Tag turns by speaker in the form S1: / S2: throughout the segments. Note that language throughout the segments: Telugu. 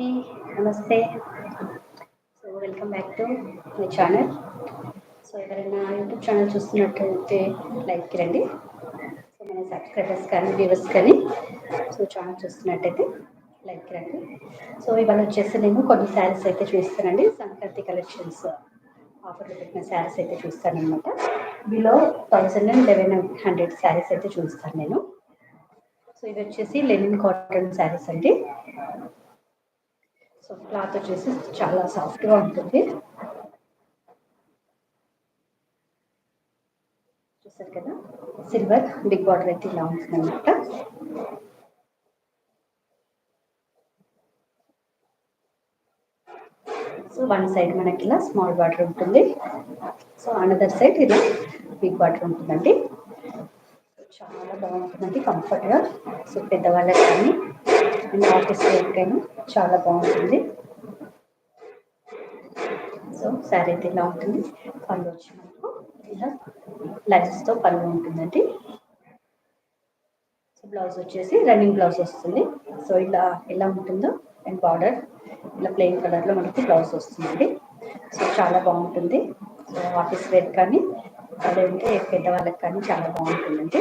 S1: నమస్తే. So welcome back to my channel. So ఎవరైనా యూట్యూబ్ ఛానల్ చూస్తున్నట్టయితే లైక్ రండి. సో మన సబ్స్క్రైబర్స్ కానీ వ్యూవర్స్ కానీ సో ఛానల్ చూస్తున్నట్టయితే లైక్ రండి. సో ఇవాళ వచ్చేసి నేను కొన్ని శారీస్ అయితే చూస్తానండి సంక్రాంతి కలెక్షన్స్ ఆఫర్లో పెట్టిన శారీస్ అయితే చూస్తానమాట వీలో below thousand and eleven hundred saris అయితే చూస్తాను నేను. సో ఇది వచ్చేసి లెనిన్ కాటన్ శారీస్ అండి. సో క్లాత్ వచ్చేసి చాలా సాఫ్ట్గా ఉంటుంది. చూసారు కదా? సిల్వర్ బిగ్ బార్డర్ అయితే ఇలా ఉంటుంది అనమాట సో వన్ సైడ్ మనకి ఇలా స్మాల్ బార్డర్ ఉంటుంది. సో అనదర్ సైడ్ ఇలా బిగ్ బార్డర్ ఉంటుందండి. చాలా బాగుంటుందండి కంఫర్ట్గా సో పెద్దవాళ్ళకి కానీ అండ్ ఆఫీస్ వేర్కైనా చాలా బాగుంటుంది. సో శారీ అయితే ఇలా ఉంటుంది. పళ్ళు వచ్చి మనకు ఇలా లైన్స్తో పళ్ళు ఉంటుందండి. సో బ్లౌజ్ వచ్చేసి రన్నింగ్ బ్లౌజ్ వస్తుంది. సో ఇలా ఎలా ఉంటుందో అండ్ బార్డర్ ఇలా ప్లెయిన్ కలర్లో మనకి బ్లౌజ్ వస్తుందండి. సో చాలా బాగుంటుంది. సో ఆఫీస్ వేర్ కానీ అదేంటే పెద్దవాళ్ళకి కానీ చాలా బాగుంటుందండి.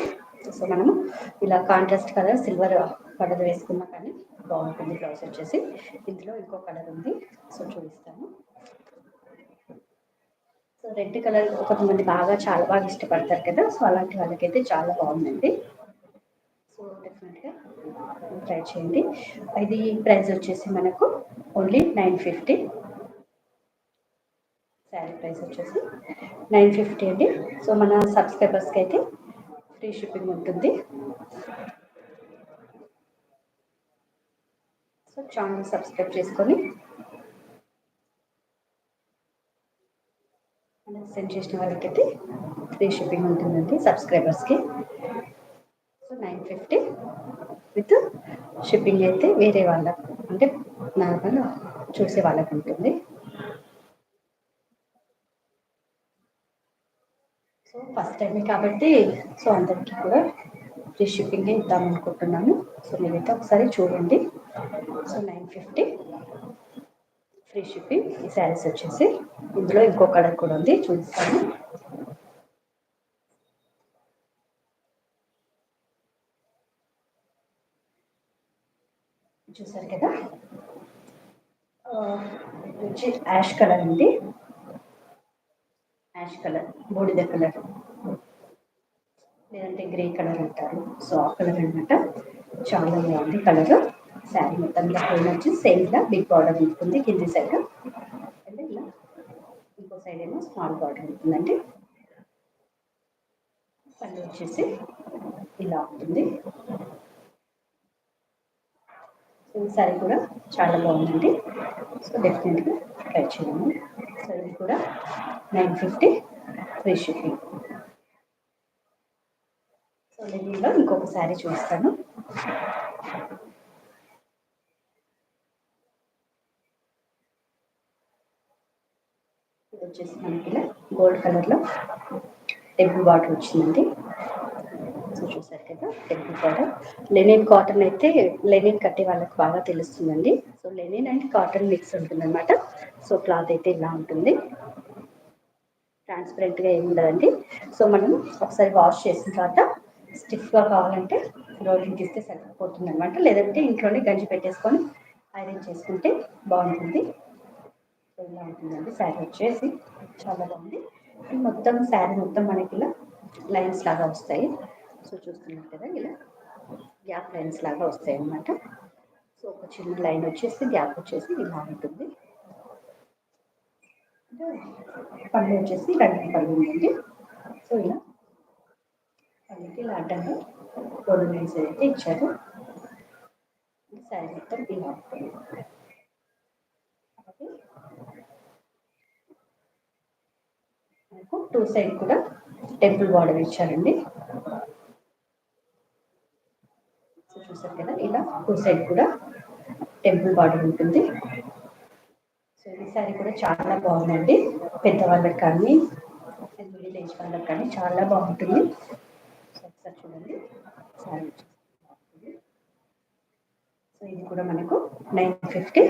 S1: సో మనము ఇలా కాంట్రాస్ట్ కలర్ సిల్వర్ కలర్ వేసుకున్నా కానీ బాగుంటుంది. బ్లౌజ్ వచ్చేసి ఇందులో ఇంకో కలర్ ఉంది. సో చూపిస్తాను. సో రెడ్ కలర్ కొంతమంది బాగా చాలా బాగా ఇష్టపడతారు కదా. సో అలాంటి వాళ్ళకైతే చాలా బాగుందండి. సో డెఫినెట్గా ట్రై చేయండి. ఇది ప్రైస్ వచ్చేసి మనకు only nine fifty sari price వచ్చేసి నైన్ ఫిఫ్టీ అండి. సో మన సబ్స్క్రైబర్స్కి అయితే ఫ్రీ షిప్పింగ్ ఉంటుంది. సో ఛానల్ సబ్స్క్రైబ్ చేసుకొని సెండ్ చేసిన వాళ్ళకైతే ఫ్రీ షిప్పింగ్ ఉంటుందండి సబ్స్క్రైబర్స్కి. So nine fifty with shipping అయితే వేరే వాళ్ళకు అంటే నార్మల్ చూసే వాళ్ళకు ఉంటుంది. సో ఫస్ట్ టైమే కాబట్టి సో అందరికీ కూడా ఫ్రీ షిప్పింగే ఇద్దాం అనుకుంటున్నాను సో మీరైతే ఒకసారి చూడండి. So nine fifty free shipping ఈ శారీస్ వచ్చేసి ఇందులో ఇంకో కలర్ కూడా ఉంది. చూపిస్తాను. చూసారు కదా? వచ్చి యాష్ కలర్ అండి యాష్ కలర్ బూడిద కలర్. లేదంటే గ్రే కలర్ అంటారు. సో ఆ కలర్ అనమాట చాలా బాగుంది కలర్. శారీ మొత్తం పైన వచ్చి సేమ్ ఇలా బిగ్ బార్డర్ ఉంటుంది కింది సైడ్ అంటే ఇలా ఇంకో సైడ్ ఏమో స్మాల్ బార్డర్ ఉంటుందండి పళ్ళు వచ్చేసి ఇలా ఉంటుంది. ఈ సారీ కూడా చాలా బాగుందండి. సో డెఫినెట్గా ట్రై చేయండి. సో ఇది కూడా nine fifty free shipping. So దీనిలో ఇంకొక శారీ చూస్తాను. ఇది వచ్చేసి మనకి ఇలా గోల్డ్ కలర్లో టెంపుల్ బాటర్ వచ్చిందండి. సో చూసారు కదా టెంపుల్ బాటర్ లెనిన్ కాటన్ అయితే లెనిన్ కట్టే వాళ్ళకి బాగా తెలుస్తుందండి. So linen and cotton mix ఉంటుంది అనమాట సో క్లాత్ అయితే ఇలా ఉంటుంది. ట్రాన్స్పరెంట్గా ఏమి ఉండదండి. సో మనం ఒకసారి వాష్ చేసిన తర్వాత స్టిఫ్గా కావాలంటే రోలింగ్ తీస్తే సరిపోతుంది అనమాట లేదంటే ఇంట్లోనే గంజి పెట్టేసుకొని ఐరన్ చేసుకుంటే బాగుంటుంది. ఇలా ఉంటుందండి. శారీ వచ్చేసి చాలా బాగుంది. మొత్తం శారీ మొత్తం మనకి ఇలా లైన్స్ లాగా వస్తాయి. సో చూస్తున్నారు కదా ఇలా గ్యాప్ లైన్స్ లాగా వస్తాయి అన్నమాట సో ఒక చిన్న లైన్ వచ్చేసి గ్యాప్ వచ్చేసి ఇలా ఉంటుంది. పళ్ళు వచ్చేసి రెండు పళ్ళు ఉందండి సో ఇలా పళ్ళకి ఇలా అడ్డంగా రెండు లైన్స్ అయితే ఇచ్చారు. శారీ మొత్తం ఇలా మనకు టూ సైడ్ కూడా టెంపుల్ బార్డర్ ఇచ్చారండి. చూసారు కదా ఇలా టూ సైడ్ కూడా టెంపుల్ బార్డర్ ఉంటుంది. శారీ సారీ కూడా చాలా బాగుందండి. పెద్దవాళ్ళకి కానీ మిడిల్ ఏజ్ వాళ్ళకి కానీ చాలా బాగుంటుంది. ఒకసారి చూడండి. సారీ సో ఇది కూడా మనకు నైన్ ఫిఫ్టీ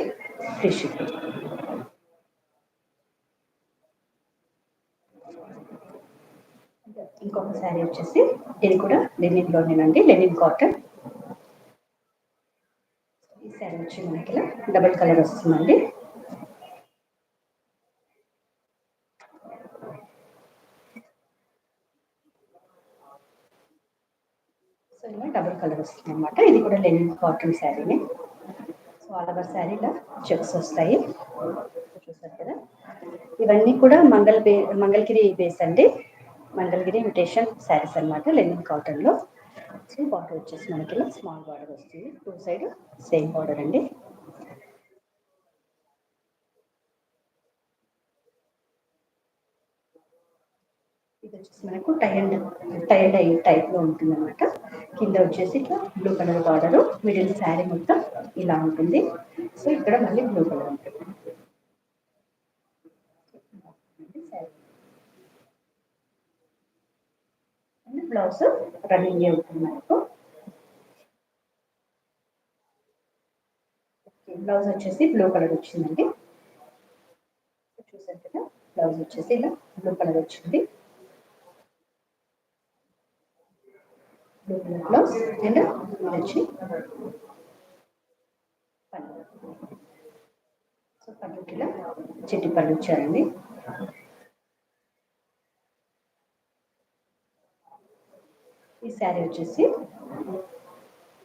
S1: ఫ్రీ షిప్పింగ్. ఇంకొక శారీ వచ్చేసి ఇది కూడా లెనిన్ లోనేనండి లెనిన్ కాటన్ ఈ శారీ వచ్చి మనకి ఇలా డబుల్ కలర్ వస్తుందండి. వస్తుంది డబుల్ కలర్ వస్తుంది అనమాట ఇది కూడా linen cotton శారీనే so all over sari checks వస్తాయి. చూసారు కదా. ఇవన్నీ కూడా మంగళ బే మంగళగిరి బేస్ అండి. మంగళగిరి ఇమిటేషన్ శారీస్ అనమాట లెనిన్ కాటన్లో సో బార్డర్ వచ్చేసి మనకి స్మాల్ బార్డర్ వస్తుంది. టూ సైడ్ సేమ్ బార్డర్ అండి. ఇది వచ్చేసి మనకు టై అండ్ టై అండ్ ఐ టైప్లో ఉంటుంది అనమాట కింద వచ్చేసి ఇట్లా blue colour border middle sari మొత్తం ఇలా ఉంటుంది. సో ఇక్కడ మళ్ళీ బ్లూ కలర్ ఉంటుంది. బ్లౌజ్ రన్నింగ్ ఉంటుంది మనకు. బ్లౌజ్ వచ్చేసి బ్లూ కలర్ వచ్చిందండి. చూసారు కదా బ్లౌజ్ వచ్చేసి ఇలా బ్లూ కలర్ వచ్చింది. బ్లూ కలర్ బ్లౌజ్ అండ్ వచ్చి పళ్ళు సో పళ్ళుకి ఇలా చిట్టి పళ్ళు ఇచ్చారండి ఈ శారీ వచ్చేసి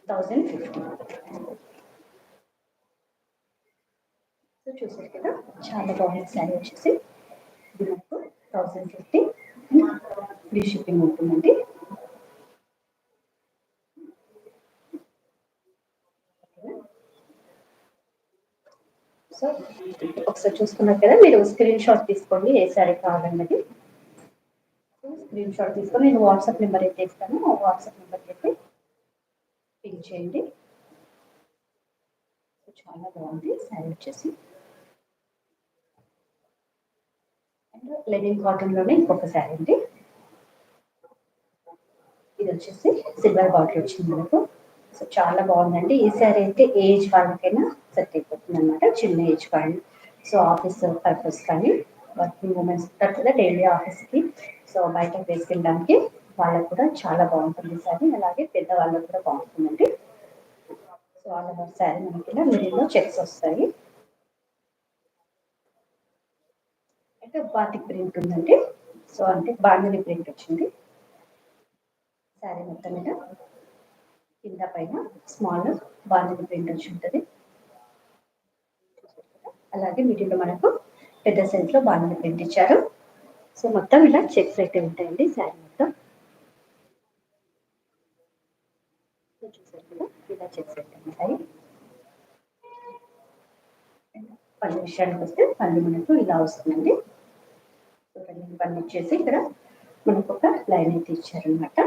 S1: థౌజండ్ ఫిఫ్టీ. సో చూసారు కదా చాలా బాగుంది శారీ వచ్చేసి. ఇది మనకు థౌజండ్ ఫిఫ్టీ. ఫ్రీ షిప్పింగ్ ఉంటుందండి సో సో చూసుకున్నారు కదా మీరు స్క్రీన్ షాట్ తీసుకోండి ఏ శారీ కావాలన్నది. స్క్రీన్ షాట్ తీసుకొని నేను వాట్సాప్ నెంబర్ అయితే ఇస్తాను వాట్సాప్ నెంబర్ అయితే పిన్ చేయండి. చాలా బాగుంది శారీ వచ్చేసి. అండ్ లెనిన్ కాటన్లోనే ఇంకొక శారీ అండి. ఇది వచ్చేసి సిల్వర్ బాటిల్ వచ్చింది మనకు. సో చాలా బాగుందండి. ఈ శారీ అయితే ఏజ్ వాళ్ళకైనా సెట్ అయిపోతుంది అనమాట చిన్న ఏజ్ వాళ్ళు సో ఆఫీస్ పర్పస్ కానీ వర్కింగ్ ఉమెన్స్ ఉంటారు కదా డైలీ ఆఫీస్కి. సో బయటకు వేసుకెళ్ళడానికి వాళ్ళకు కూడా చాలా బాగుంటుంది శారీ. అలాగే పెద్దవాళ్ళకు కూడా బాగుంటుందండి. సో వాళ్ళ సారీ శారీ మనకి మిడిల్లో చెక్స్ వస్తాయి. అంటే బాతిక్ ప్రింట్ ఉందండి. సో అంటే బాండీ ప్రింట్ వచ్చింది. శారీ మొత్తం మీద కింద పైన స్మాల్ బాండీ ప్రింట్ వచ్చి ఉంటుంది. అలాగే మిడిల్లో మనకు పెద్ద సైజులో లో పెట్టించారు సో మొత్తం ఇలా చెక్స్ అయితే ఉంటాయండి శారీ మొత్తం. చూసారు కదా ఇలా చెక్స్ అయితే ఉంటాయి. పళ్ళు విషయానికి వస్తే పళ్ళు మనకు ఇలా వస్తుందండి. సో రన్నింగ్ పళ్ళు వచ్చేసి ఇక్కడ మనకు ఒక లైన్ అయితే ఇచ్చారనమాట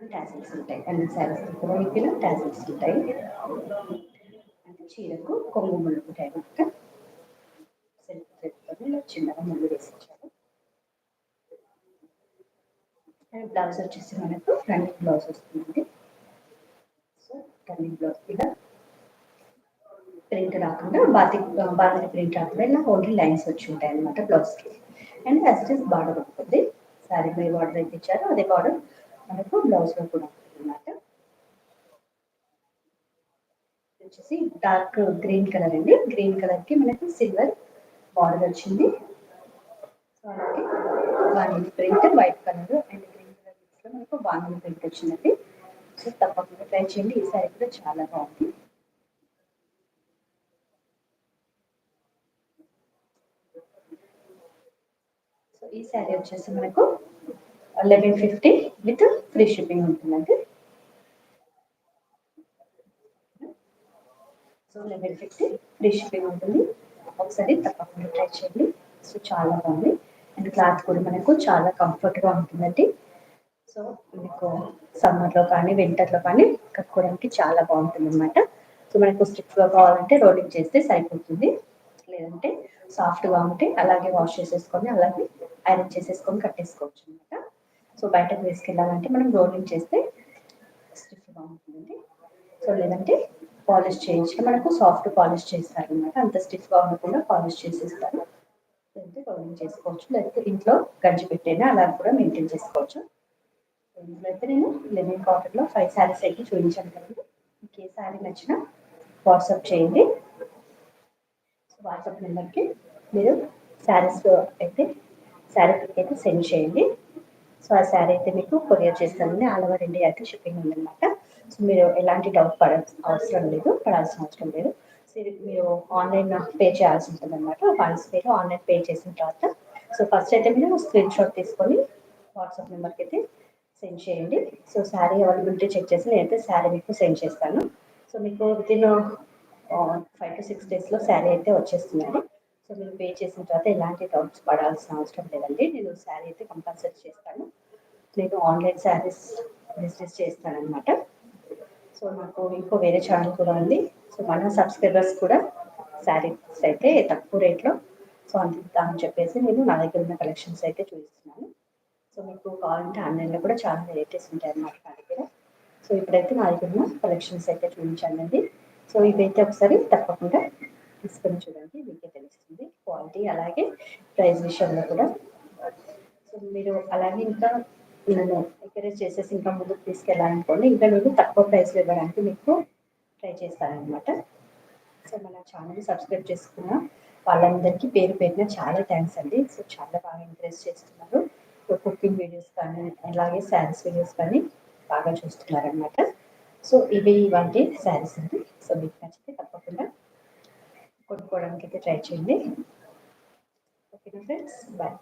S1: టాసిల్స్ ఉంటాయి అన్ని శారీస్ కూడా మీకు టాసిల్స్ ఉంటాయి. చీరకు కొంగు ముళ్ళు ఉంటాయి అనమాట సెల్ఫ్ థ్రెడ్తో ఇలా చిన్నగా ముళ్ళు వేసి ఇచ్చారు అండ్ బ్లౌజ్ వచ్చేసి మనకు రన్నింగ్ బ్లౌజ్ వస్తుందండి. సో రన్నింగ్ బ్లౌజ్ ఇలా ప్రింట్ రాకుండా బాతి బాతి ప్రింట్ రాకుండా ఇలా ఓన్లీ లైన్స్ వచ్చి ఉంటాయి అనమాట బ్లౌజ్కి. And as it is border ఉంటుంది. సారీ మీ బార్డర్ అయితే ఇచ్చారు అదే బార్డర్ మనకు బ్లౌజ్లో కూడా ఉంటుంది అనమాట వచ్చేసి డార్క్ గ్రీన్ కలర్ అండి. గ్రీన్ కలర్కి మనకి సిల్వర్ బార్డర్ వచ్చింది. సో అలాగే బాణీ print white colour and green colour మిక్స్లో మనకు బాణీ ప్రింట్ వచ్చిందండి. సో తప్పకుండా ట్రై చేయండి. ఈ సారీ కూడా చాలా బాగుంది. సో ఈ సారీ వచ్చేసి మనకు eleven fifty with free shipping ఉంటుందండి. So eleven fifty free shipping ఉంటుంది. ఒకసారి తప్పకుండా ట్రై చేయండి. సో చాలా బాగుంది. అండ్ క్లాత్ కూడా మనకు చాలా కంఫర్ట్గా ఉంటుందండి. సో మీకు సమ్మర్లో కానీ వింటర్లో కానీ కట్టుకోవడానికి చాలా బాగుంటుంది అనమాట సో మనకు స్టిఫ్గా కావాలంటే రోలింగ్ చేస్తే సరిపోతుంది. లేదంటే సాఫ్ట్గా ఉంటే అలాగే వాష్ చేసేసుకొని అలాగే ఐరన్ చేసేసుకొని కట్టేసుకోవచ్చు అనమాట సో బయటకు వేసుకెళ్ళాలంటే మనం రోలింగ్ చేస్తే స్టిఫ్గా ఉంటుందండి. సో లేదంటే పాలిష్ చేయించి మనకు సాఫ్ట్ పాలిష్ చేస్తారు అనమాట అంత స్టిఫ్గా ఉండకుండా పాలిష్ చేసేస్తారు. లేదంటే రోలింగ్ చేసుకోవచ్చు. లేకపోతే ఇంట్లో గంజి పెట్టైనా అలా కూడా మెయింటైన్ చేసుకోవచ్చు. ఇందులో అయితే నేను లెనిన్ కాటన్లో ఫైవ్ శారీస్ అయితే చూపించాను కదండి మీకు ఏ శారీ నచ్చినా వాట్సాప్ చేయండి. వాట్సాప్ నెంబర్కి మీరు శారీస్ అయితే శారీ పిక్ అయితే సెండ్ చేయండి. సో ఆ శారీ అయితే మీకు కొరియర్ చేస్తానండి ఆల్ ఓవర్ ఇండియా అయితే షిప్పింగ్ ఉందన్నమాట. సో మీరు ఎలాంటి డౌట్ పడాల్సిన అవసరం లేదు పడాల్సిన అవసరం లేదు. సో ఇది మీరు ఆన్లైన్ పే చేయాల్సి ఉంటుంది అనమాట పాలసీ పేరు ఆన్లైన్ పే చేసిన తర్వాత సో ఫస్ట్ అయితే మీరు స్క్రీన్ షాట్ తీసుకొని వాట్సాప్ నెంబర్కి అయితే సెండ్ చేయండి. సో శారీ అవైలబిలిటీ చెక్ చేసి నేనైతే శారీ మీకు సెండ్ చేస్తాను. సో మీకు వితిన్ ఫైవ్ టు సిక్స్ డేస్లో శారీ అయితే వచ్చేస్తుందండి సో మీరు పే చేసిన తర్వాత ఎలాంటి డౌట్స్ పడాల్సిన అవసరం లేదండి. నేను శారీ అయితే కంపల్సరీ చేస్తాను. నేను ఆన్లైన్ శారీస్ బిజినెస్ చేస్తానన్నమాట. సో మాకు ఇంకో వేరే ఛానల్ కూడా ఉంది. సో మన సబ్స్క్రైబర్స్ కూడా శారీస్ అయితే తక్కువ రేట్లో. సో అంత చెప్పేసి నేను నా దగ్గర ఉన్న కలెక్షన్స్ అయితే చూపిస్తున్నాను. సో మీకు కావాలంటే ఆన్లైన్లో కూడా చాలా వెరైటీస్ ఉంటాయి అన్నమాట నా దగ్గర. సో ఇప్పుడైతే నా దగ్గర ఉన్న కలెక్షన్స్ అయితే చూపించానండి సో ఇవైతే ఒకసారి తప్పకుండా తీసుకొని చూడండి మీకే తెలుస్తుంది క్వాలిటీ అలాగే ప్రైస్ విషయంలో కూడా. సో మీరు అలాగే ఇంకా ఎంకరేజ్ చేసేసి ఇంకా ముందుకు తీసుకెళ్ళాలనుకోండి ఇంకా నేను తక్కువ ప్రైస్లో ఇవ్వడానికి మీకు ట్రై చేస్తానన్నమాట సో మన ఛానల్ సబ్స్క్రైబ్ చేసుకున్న వాళ్ళందరికీ పేరు పేరున చాలా థ్యాంక్స్ అండి. సో చాలా బాగా ఎంకరేజ్ చేస్తున్నారు. కుకింగ్ వీడియోస్ కానీ అలాగే శారీస్ వీడియోస్ కానీ బాగా చూస్తున్నారనమాట సో ఇవి ఇవంటి శారీస్ అండి. సో మీకు నచ్చితే తప్పకుండా కొనుక్కోవడానికి అయితే ట్రై చేయండి. ఓకేనా ఫ్రెండ్స్ బాయ్